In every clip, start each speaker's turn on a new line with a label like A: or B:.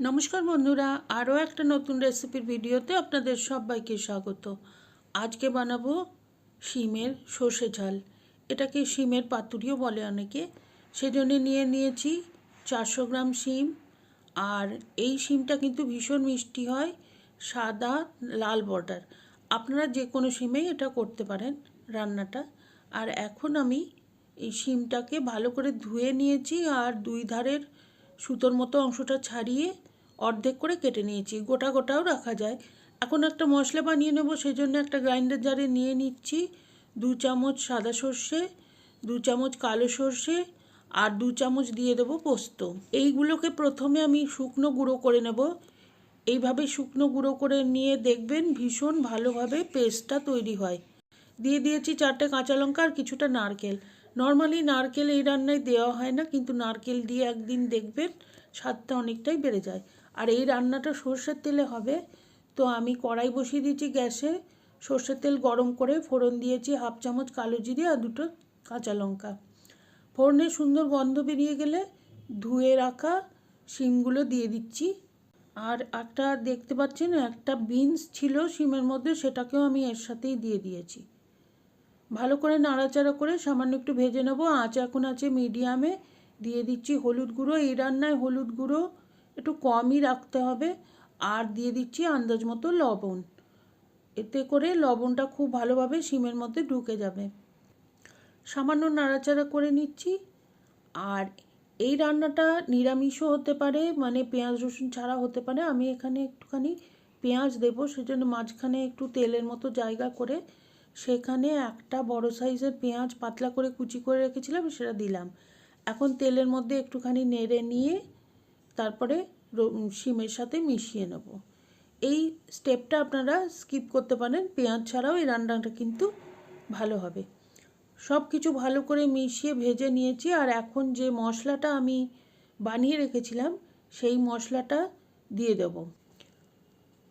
A: নমস্কার বন্ধুরা, আরও একটা নতুন রেসিপির ভিডিওতে আপনাদের সবাইকে স্বাগত। আজকে বানাবো শিমের সর্ষে ঝাল। এটাকে শিমের পাতুরিও বলে অনেকে। সেজন্য নিয়ে নিয়েছি চারশো গ্রাম শিম। আর এই শিমটা কিন্তু ভীষণ মিষ্টি হয়, সাদা, লাল বর্ডার। আপনারা যে কোনো শিমেই এটা করতে পারেন রান্নাটা। আর এখন আমি এই শিমটাকে ভালো করে ধুয়ে নিয়েছি আর দুই ধারের সুতোর মতো অংশটা ছাড়িয়ে অর্ধেক করে কেটে নিয়েছি। গোটা গোটাও রাখা যায়। এখন একটা মশলা বানিয়ে নেব সেই জন্য একটা গ্রাইন্ডার জারে নিয়ে নিচ্ছি। দু চামচ সাদা সর্ষে, দু চামচ কালো সর্ষে আর দু চামচ দিয়ে দেবো পোস্ত। এইগুলোকে প্রথমে আমি শুকনো গুঁড়ো করে নেব। এইভাবে শুকনো গুঁড়ো করে নিয়ে দেখবেন ভীষণ ভালোভাবে পেস্টটা তৈরি হয়। দিয়ে দিয়েছি চারটে কাঁচা লঙ্কা আর কিছুটা নারকেল। নর্মালি নারকেল এই রান্নায় দেওয়া হয় না, কিন্তু নারকেল দিয়ে একদিন দেখবেন স্বাদটা অনেকটাই বেড়ে যায়। আর এই রান্নাটা সর্ষের তেলে হবে, তো আমি কড়াই বসিয়ে দিয়েছি গ্যাসে। সর্ষের তেল গরম করে ফোড়ন দিয়েছি হাফ চামচ কালো জিরে আর দুটো কাঁচা লঙ্কা। ফোড়নে সুন্দর গন্ধ বেরিয়ে গেলে ধুয়ে রাখা শিমগুলো দিয়ে দিচ্ছি। আর একটা দেখতে পাচ্ছেন, একটা বিনস ছিল শিমের মধ্যে, সেটাকেও আমি এর সাথেই দিয়ে দিয়েছি। ভালো করে নাড়াচাড়া করে সামান্য একটু ভেজে নেব। আঁচ এখন আছে মিডিয়ামে দিয়ে দিচ্ছি হলুদ গুঁড়ো। এই রান্নায় হলুদ গুঁড়ো একটু কমই রাখতে হবে। আর দিয়ে দিচ্ছি আন্দাজ মতো লবণ। এতে করে লবণটা খুব ভালোভাবে শিমের মধ্যে ঢুকে যাবে। সামান্য নাড়াচাড়া করে নিচ্ছি। আর এই রান্নাটা নিরামিষও হতে পারে মানে পেঁয়াজ, রসুন ছাড়া হতে পারে। আমি এখানে একটুখানি পেঁয়াজ দেবো, সেজন্য মাঝখানে একটু তেলের মতো জায়গা করে সেখানে একটা বড় সাইজের পেঁয়াজ পাতলা করে কুচি করে রেখেছিলাম, সেটা দিলাম। এখন তেলের মধ্যে একটুখানি নেড়ে নিয়ে তারপরে শিমের সাথে মিশিয়ে নেব। এই স্টেপটা আপনারা স্কিপ করতে পারেন, পেঁয়াজ ছাড়াও এই রান্নাটা কিন্তু ভালো হবে। সব কিছু ভালো করে মিশিয়ে ভেজে নিয়েছি, আর এখন যে মশলাটা আমি বানিয়ে রেখেছিলাম, সেই মশলাটা দিয়ে দেব।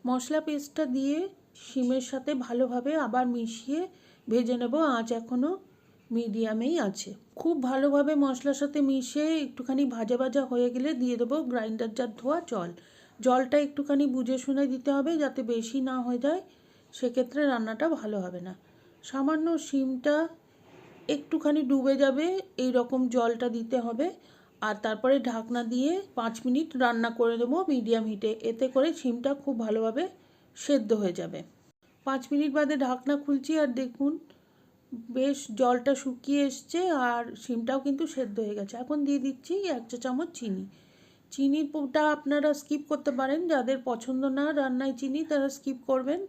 A: মশলা পেস্টটা দিয়ে শিমের সাথে ভালোভাবে আবার মিশিয়ে ভেজে নেব। আঁচ এখনও মিডিয়ামেই আছে। খুব ভালোভাবে মশলার সাথে মিশিয়ে একটুখানি ভাজা ভাজা হয়ে গেলে দিয়ে দেবো গ্রাইন্ডার জার ধোয়া জল। জলটা একটুখানি বুঝে শুনে দিতে হবে যাতে বেশি না হয়ে যায়। সেক্ষেত্রে রান্নাটা ভালো হবে না। সামান্য শিমটা একটুখানি ডুবে যাবে এই রকম জলটা দিতে হবে। আর তারপরে ঢাকনা দিয়ে পাঁচ মিনিট রান্না করে দেবো মিডিয়াম হিটে। এতে করে শিমটা খুব ভালোভাবে সেদ্ধ হয়ে যাবে। পাঁচ মিনিট বাদে ঢাকনা খুলছি আর দেখুন, বেশ জলটা শুকিয়ে এসছে আর শিমটাও কিন্তু সেদ্ধ হয়ে গেছে। এখন দিয়ে দিচ্ছি এক চা চামচ চিনি। চিনিটা আপনারা স্কিপ করতে পারেন, যাদের পছন্দ না রান্নায় চিনি তারা স্কিপ করবেন,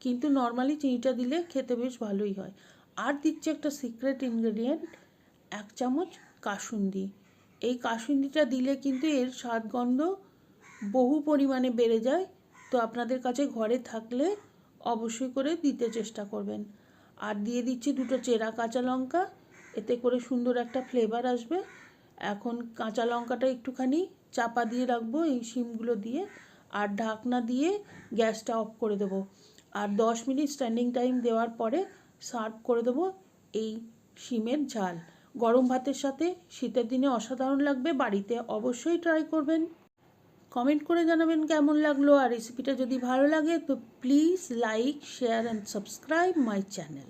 A: কিন্তু নর্মালি চিনিটা দিলে খেতে বেশ ভালোই হয়। আর দিচ্ছে একটা সিক্রেট ইনগ্রেডিয়েন্ট, এক চামচ কাসুন্দি। এই কাসুন্দিটা দিলে কিন্তু এর স্বাদ গন্ধ বহু পরিমাণে বেড়ে যায়। তো আপনাদের কাছে ঘরে থাকলে অবশ্যই করে দিতে চেষ্টা করবেন। আর দিয়ে দিচ্ছি দুটো চেরা কাঁচা লঙ্কা, এতে করে সুন্দর একটা ফ্লেভার আসবে। এখন কাঁচা লঙ্কাটা একটুখানি চাপা দিয়ে রাখব এই শিমগুলো দিয়ে, আর ঢাকনা দিয়ে গ্যাসটা অফ করে দেবো। আর দশ মিনিট স্ট্যান্ডিং টাইম দেওয়ার পরে সার্ভ করে দেবো এই শিমের ঝাল। গরম ভাতের সাথে শীতের দিনে অসাধারণ লাগবে, বাড়িতে অবশ্যই ট্রাই করবেন। কমেন্ট করে জানাবেন কেমন লাগল আর রেসিপিটা যদি ভালো লাগে, তো please like share and subscribe my channel